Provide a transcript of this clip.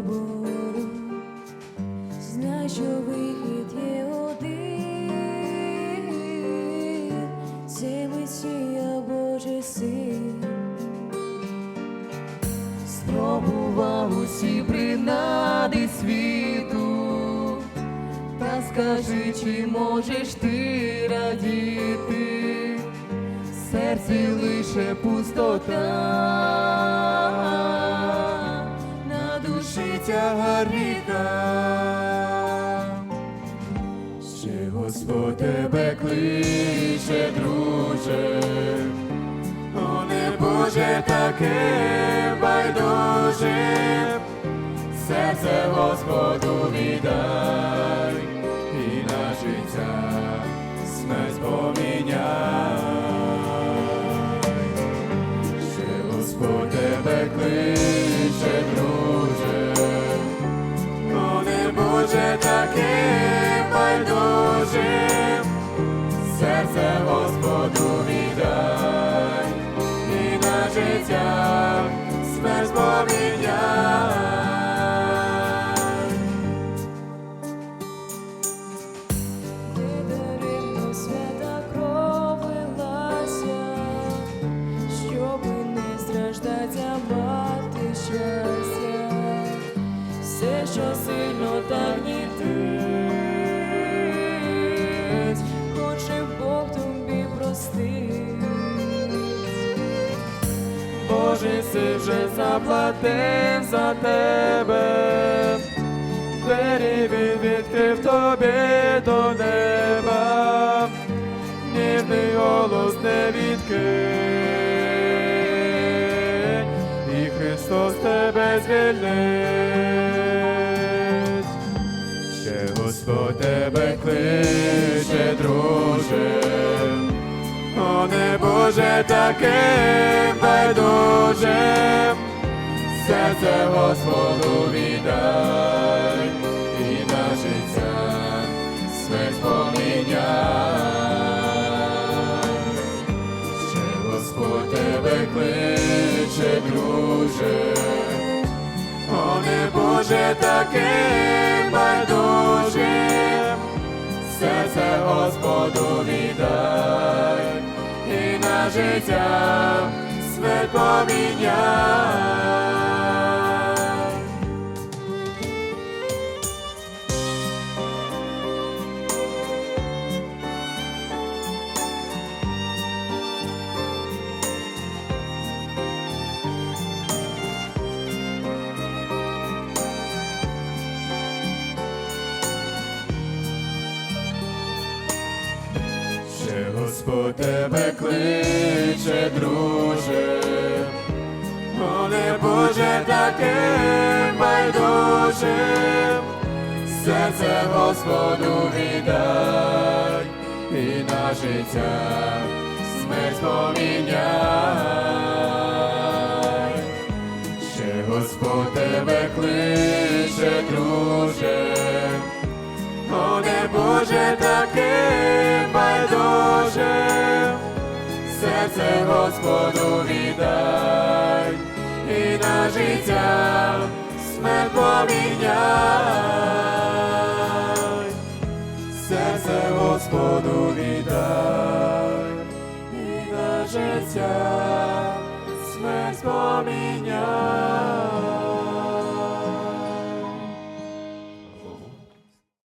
болю, знай, що вихід є один, це Месія Божий син. Спробував усі принади світу, та скажи, чи можеш ти радіти, серці лише пустота, душі тяга ріка. Ще Господь тебе кличе, друже, о не Боже таке байдуже, серце Господу віддай, байдуже, серце Господу віддай, і на життя смерть поміняй. Недаремно свята кров лилася, не страждать, а мати щастя, все, що сильно так гнітить, простить. Божий си вже заплатив за тебе, двері він відкрив тобі до неба, ніжний голос не відкинь, і Христос тебе звільнить. Ще Господь тебе кличе, друже, о не Боже таке байдуже, серце Господу віддай, і на життя смерть поміняй. Ще Господь тебе кличе, друже, о не Боже таке байдуже, серце Господу віддай, життя смерть поміняй. Господь тебе кличе, друже, о не Боже таке байдуже, серце Господу віддай, і на життя смерть поміняй. Ще Господь тебе кличе, друже, о не Боже таке серце Господу віддай, і на життя смерть поміняй, серце Господу віддай, і на життя смерть поміняй.